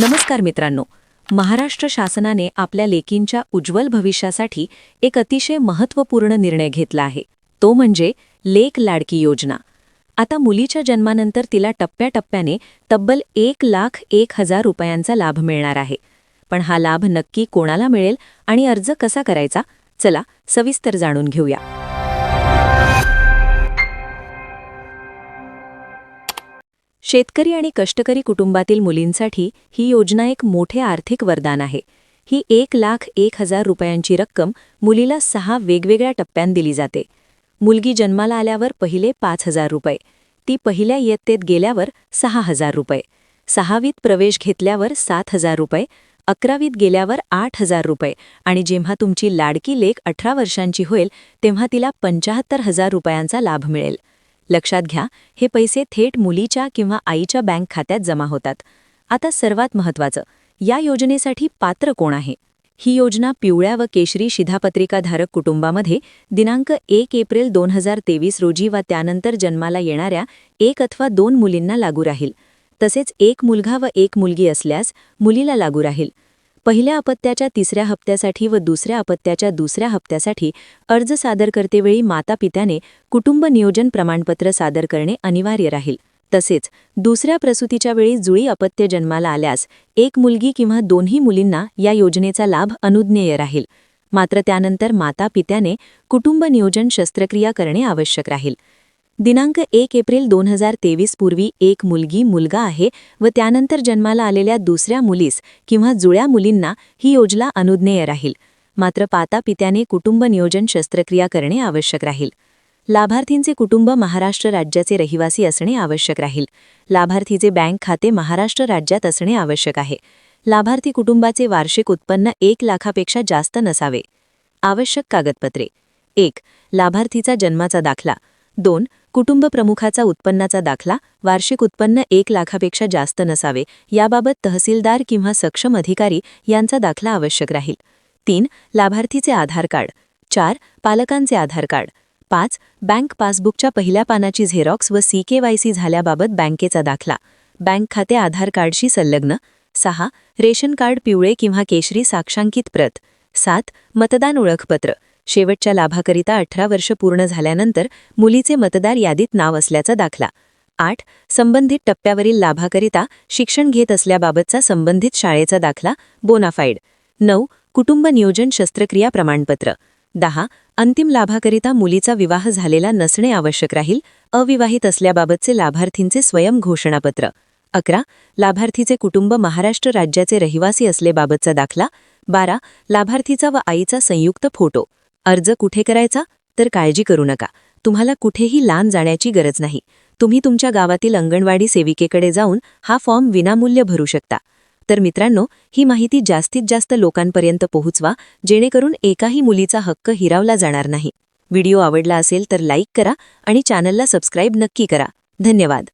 नमस्कार मित्रांनो. महाराष्ट्र शासनाने आपल्या लेकींच्या उज्ज्वल भविष्यासाठी एक अतिशय महत्त्वपूर्ण निर्णय घेतला आहे. तो म्हणजे लेक लाडकी योजना. आता मुलीच्या जन्मानंतर तिला टप्प्याटप्प्याने तब्बल एक लाख एक हजार रुपयांचा लाभ मिळणार आहे. पण हा लाभ नक्की कोणाला मिळेल आणि अर्ज कसा करायचा? चला सविस्तर जाणून घेऊया. शेतकरी आणि कष्टकरी कुटुंबातील मुलींसाठी ही योजना एक मोठे आर्थिक वरदान आहे. ही एक लाख एक हजार रुपयांची रक्कम मुलीला सहा वेगवेगळ्या टप्प्यांत दिली जाते. मुलगी जन्माला आल्यावर पहिले पाच हजार रुपये ती पहिल्या इयत्तेत गेल्यावर सहा हजार रुपये सहावीत प्रवेश घेतल्यावर सात हजार रुपये अकरावीत गेल्यावर आठ हजार रुपये आणि जेव्हा तुमची लाडकी लेख अठरा वर्षांची होईल तेव्हा तिला पंचाहत्तर हजार रुपयांचा लाभ मिळेल. लक्षात घ्या हे पैसे थेट मुलीच्या किंवा आईच्या बँक खात्यात जमा होतात. आता सर्वात महत्त्वाचं या योजनेसाठी पात्र कोण आहे? ही योजना पिवळ्या व केशरी शिधापत्रिकाधारक कुटुंबामध्ये दिनांक एक एप्रिल दोन हजार तेवीस रोजी व त्यानंतर जन्माला येणाऱ्या एक अथवा दोन मुलींना लागू राहील. तसेच एक मुलगा व एक मुलगी असल्यास मुलीला लागू राहील. पहिल्या अपत्याच्या तिसऱ्या हप्त्यासाठी व दुसऱ्या अपत्याच्या दुसऱ्या हप्त्यासाठी अर्ज सादर करतेवेळी माता पित्याने कुटुंब नियोजन प्रमाणपत्र सादर करणे अनिवार्य राहील. तसेच दुसऱ्या प्रसूतीच्या वेळी जुळी अपत्य जन्माला आल्यास एक मुलगी किंवा दोन्ही मुलींना या योजनेचा लाभ अनुज्ञेय राहील. मात्र त्यानंतर माता पित्याने कुटुंब नियोजन शस्त्रक्रिया करणे आवश्यक राहील. दिनांक एक एप्रिल दोन हजार तेवीस पूर्वी एक मुलगी मुलगा आहे व त्यानंतर जन्माला आलेल्या दुसऱ्या मुलीस किंवा जुळ्या मुलींना ही योजना अनुज्ञेय राहील. मात्र पाता पित्याने कुटुंब नियोजन शस्त्रक्रिया करणे आवश्यक राहील. लाभार्थींचे कुटुंब महाराष्ट्र राज्याचे रहिवासी असणे आवश्यक राहील. लाभार्थीचे बँक खाते महाराष्ट्र राज्यात असणे आवश्यक आहे. लाभार्थी कुटुंबाचे वार्षिक उत्पन्न एक लाखापेक्षा जास्त नसावे. आवश्यक कागदपत्रे. एक लाभार्थीचा जन्माचा दाखला. दोन कुटुंब प्रमुखाचा उत्पन्नाचा दाखला वार्षिक उत्पन्न एक लाखापेक्षा जास्त नसावे याबाबत तहसीलदार किंवा सक्षम अधिकारी यांचा दाखला आवश्यक राहील. तीन लाभार्थीचे आधार कार्ड. चार पालकांचे आधार कार्ड. पाच बँक पासबुकच्या पहिल्या पानाची झेरॉक्स व सी के वाय सी झाल्याबाबत बँकेचा दाखला. बँक खाते आधार कार्डशी संलग्न. सहा रेशन कार्ड पिवळे किंवा केशरी साक्षांकित प्रत. सात मतदान ओळखपत्र. शेवटच्या लाभाकरिता अठरा वर्ष पूर्ण झाल्यानंतर मुलीचे मतदार यादीत नाव असल्याचा दाखला. आठ. संबंधित टप्प्यावरील लाभाकरिता शिक्षण घेत असल्याबाबतचा संबंधित शाळेचा दाखला बोनाफाईड. नऊ. कुटुंब नियोजन शस्त्रक्रिया प्रमाणपत्र. दहा. अंतिम लाभाकरिता मुलीचा विवाह झालेला नसणे आवश्यक राहील अविवाहित असल्याबाबतचे लाभार्थींचे स्वयं घोषणापत्र. अकरा. लाभार्थीचे कुटुंब महाराष्ट्र राज्याचे रहिवासी असलेबाबतचा दाखला. बारा. लाभार्थीचा व आईचा संयुक्त फोटो. अर्ज कुठे करायचा? तर काळजी करू नका. तुम्हाला कुठेही लांब जाण्याची गरज नाही. तुम्ही तुमच्या गावातील अंगणवाडी सेविकेकडे जाऊन हा फॉर्म विनामूल्य भरू शकता. तर मित्रांनो ही माहिती जास्तीत जास्त लोकांपर्यंत पोहोचवा जेणेकरून एकाही मुलीचा हक्क हिरावला जाणार नाही. व्हिडिओ आवडला असेल तर लाईक करा आणि चॅनलला सबस्क्राईब नक्की करा. धन्यवाद.